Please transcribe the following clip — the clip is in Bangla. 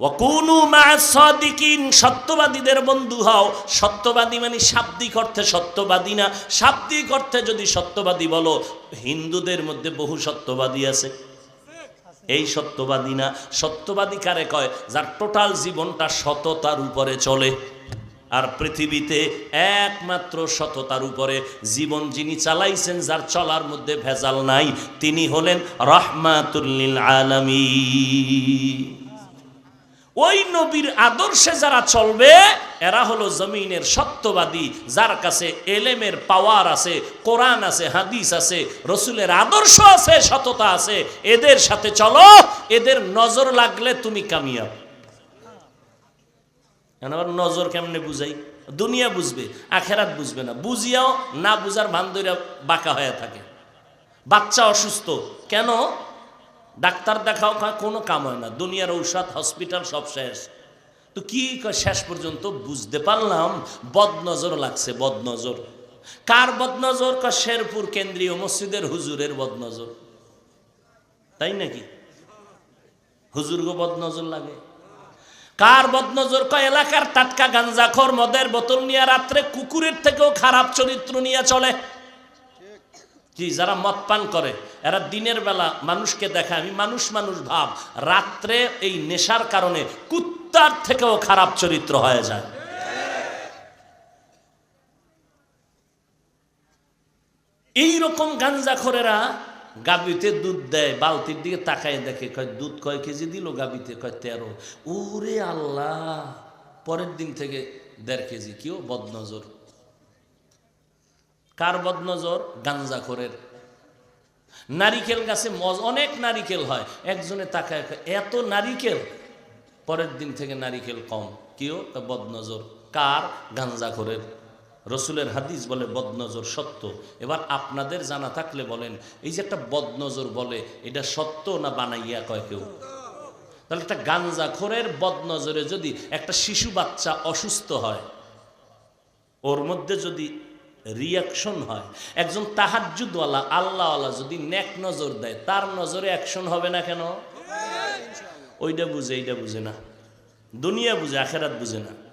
ওয়াকুনু মা সাদিকিন, সত্যবাদীদের বন্ধু হও। সত্যবাদী মানে শাব্দিক অর্থে সত্যবাদী না। শাব্দিক অর্থে যদি সত্যবাদী বলো, হিন্দুদের মধ্যে বহু সত্যবাদী আছে। এই সত্যবাদী না। সত্যবাদী কারে কয়? যার টোটাল জীবনটা সততার উপরে চলে। আর পৃথিবীতে একমাত্র সততার উপরে জীবন যিনি চালাইছেন, যার চলার মধ্যে ভেজাল নাই, তিনি হলেন রহমাতুল্লিল আলামী ওই নবীর আদর্শে যারা চলবে, এরা হলো জমিনের সত্যবাদী, যার কাছে এলেমের পাওয়ার আছে, কোরআন আছে, হাদিস আছে, রসুলের আদর্শ আছে, সততা আছে, এদের সাথে চলো, এদের নজর লাগলে তুমি কামিয়াব। নজর কেমনে বুঝাই? দুনিয়া বুঝবে, আখেরাত বুঝবে না। বুঝিয়াও না বুঝার বান্ধবীরা বাঁকা হয়ে থাকে। বাচ্চা অসুস্থ, কেন? ডাক্তার দেখাও কোনো কাম হয় না। দুনিয়ার ঔষধ, হসপিটাল সব শেষ। তো কি শেষ পর্যন্ত বুঝতে পারলাম, বদনজর লাগছে, বদনজর। কার বদনজর? কয়, শেরপুর কেন্দ্রীয় মসজিদের হুজুরের বদনজর। তাই নাকি? হুজুরগো বদনজর লাগে। কার বদনজর? কয়, এলাকার টাটকা গাঞ্জাখর মদের বোতল নিয়ে রাত্রে কুকুরের থেকেও খারাপ চরিত্র নিয়ে চলে। জি, যারা মদ পান করে, এরা দিনের বেলা মানুষকে দেখায় আমি মানুষ মানুষ ভাব, রাত্রে এই নেশার কারণে কুত্তার থেকেও খারাপ চরিত্র হয়ে যায়। এই রকম গাঞ্জাখোরেরা গাবিতে দুধ দেয়, বালতির দিকে তাকায় দেখে, কয়, দুধ কয় কেজি দিল গাবিতে? কয়, তেরো। ওরে আল্লাহ, পরের দিন থেকে দেড় কেজি। কেউ বদনজর। কার বদনজর? গাঞ্জাখোরের। নারিকেল গাছে মজ অনেক নারিকেল হয়। একজনে তাকায় এত নারিকেল? পরের দিন থেকে নারিকেল কম। কেউ বদনজর। কার? গাঞ্জা গাঞ্জাখোরের। রসুলের হাদিস বলে বদনজর সত্য। এবার আপনাদের জানা থাকলে বলেন, এই যে একটা বদনজর বলে, এটা সত্য না বানাইয়া কয় কেউ? তাহলে একটা গাঞ্জাখোরের বদনজরে যদি একটা শিশু বাচ্চা অসুস্থ হয়, ওর মধ্যে যদি রিয়াকশন হয়। একজন তাহাজুদওয়ালা আল্লাহওয়ালা যদি নেক নজর দেয় তার নজরে অ্যাকশন হবে না কেন? ওইটা বুঝে এইটা বুঝে না। দুনিয়া বুঝে আখেরাত বুঝে না।